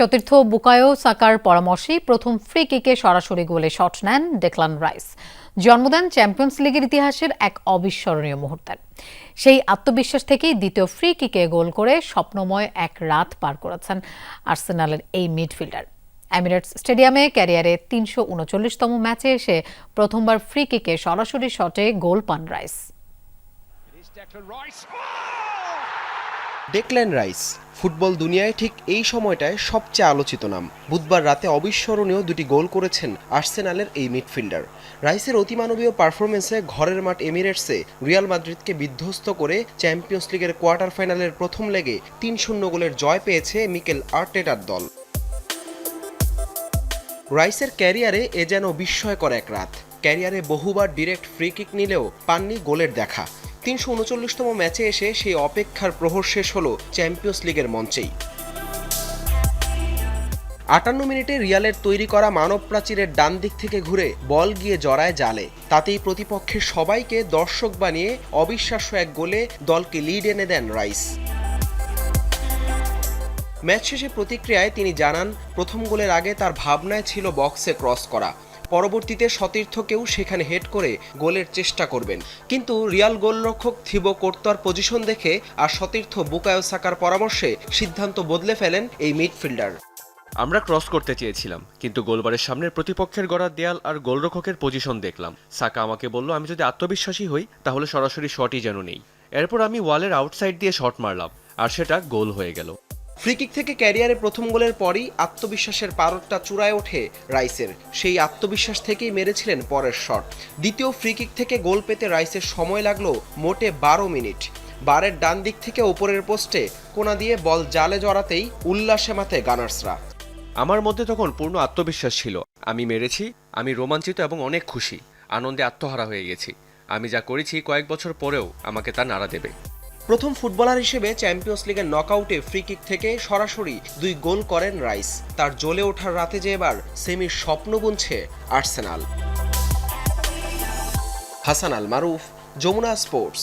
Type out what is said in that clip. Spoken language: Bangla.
সতীর্থ বুকায়ো সাকার পরামর্শেই প্রথম ফ্রি কিকে সরাসরি গোলে শট নেন ডেকলান রাইস জন্ম দেন চ্যাম্পিয়ন্স লিগের ইতিহাসের এক অবিস্মরণীয় মুহূর্তের। সেই আত্মবিশ্বাস থেকেই দ্বিতীয় ফ্রি কিকে গোল করে স্বপ্নময় এক রাত পার করেছেন আর্সেনালের এই মিডফিল্ডার। এমিরেটস স্টেডিয়ামে ক্যারিয়ারে তিনশো উনচল্লিশতম ম্যাচে এসে প্রথমবার ফ্রি কিকে সরাসরি শটে গোল পান রাইস ডেকল্যান রাইস ফুটবল দুনিয়ায় ঠিক এই সময়টায় সবচেয়ে আলোচিত নাম। বুধবার রাতে অবিস্মরণীয় দুটি গোল করেছেন আর্সেনালের এই মিডফিল্ডার। রাইসের অতিমানবীয় পারফরমেন্সে ঘরের মাঠ এমিরেটসে রিয়াল মাদ্রিদকে বিধ্বস্ত করে চ্যাম্পিয়ন্স লিগের কোয়ার্টার ফাইনালের প্রথম লেগে তিন শূন্য গোলের জয় পেয়েছে মিকেল আর্টেটার দল। রাইসের ক্যারিয়ারে এ যেন বিস্ময়কর এক রাত। ক্যারিয়ারে বহুবার ডিরেক্ট ফ্রি কিক নিলেও পাননি গোলের দেখা। তিনশো উনচল্লিশতম ম্যাচে এসে সেই অপেক্ষার প্রহর শেষ হলো চ্যাম্পিয়ন্স লিগের মঞ্চেই। আটান্ন মিনিটে রিয়ালের তৈরি করা মানব প্রাচীরের ডান দিক থেকে ঘুরে বল গিয়ে জড়ায় জালে। তাতেই প্রতিপক্ষের সবাইকে দর্শক বানিয়ে অবিশ্বাস্য এক গোলে দলকে লিড এনে দেন রাইস। ম্যাচ শেষে প্রতিক্রিয়ায় তিনি জানান, প্রথম গোলের আগে তার ভাবনায় ছিল বক্সে ক্রস করা। পরবর্তীতে সতীর্থকেও সেখানে হেড করে গোলের চেষ্টা করবেন। কিন্তু রিয়াল গোলরক্ষক থিবো কোর্তার পজিশন দেখে আর সতীর্থ বুকায়ো সাকার পরামর্শে সিদ্ধান্ত বদলে ফেলেন এই মিডফিল্ডার। আমরা ক্রস করতে চেয়েছিলাম, কিন্তু গোলবারের সামনের প্রতিপক্ষের গড়া দেয়াল আর গোলরক্ষকের পজিশন দেখলাম। সাকা আমাকে বলল, আমি যদি আত্মবিশ্বাসী হই, তাহলে সরাসরি শটই যেন নেই। এরপর আমি ওয়ালের আউটসাইড দিয়ে শট মারলাম, আর সেটা গোল হয়ে গেল। ফ্রিকিক থেকে ক্যারিয়ারে প্রথম গোলের পরই আত্মবিশ্বাসের পারদটা চূড়ায় ওঠে রাইসের। সেই আত্মবিশ্বাস থেকেই মেরেছিলেন পরের শট। দ্বিতীয় ফ্রিকিক থেকে গোল পেতে রাইসের সময় লাগল মোটে বারো মিনিট। বারের ডান দিক থেকে ওপরের পোস্টে কোনা দিয়ে বল জালে জড়াতেই উল্লাসে মাথে গানার্সরা। আমার মধ্যে তখন পূর্ণ আত্মবিশ্বাস ছিল। আমি মেরেছি, আমি রোমাঞ্চিত এবং অনেক খুশি। আনন্দে আত্মহারা হয়ে গেছি। আমি যা করেছি কয়েক বছর পরেও আমাকে তা নাড়া দেবে। প্রথম ফুটবলার হিসেবে চ্যাম্পিয়ন্স লিগের নকআউটে ফ্রি কিক থেকে সরাসরি দুই গোল করেন রাইস। তার জ্বলে ওঠার রাতে যে এবার সেমির স্বপ্ন গুনছে আর্সেনাল। হাসান আল মারুফ, যমুনা স্পোর্টস।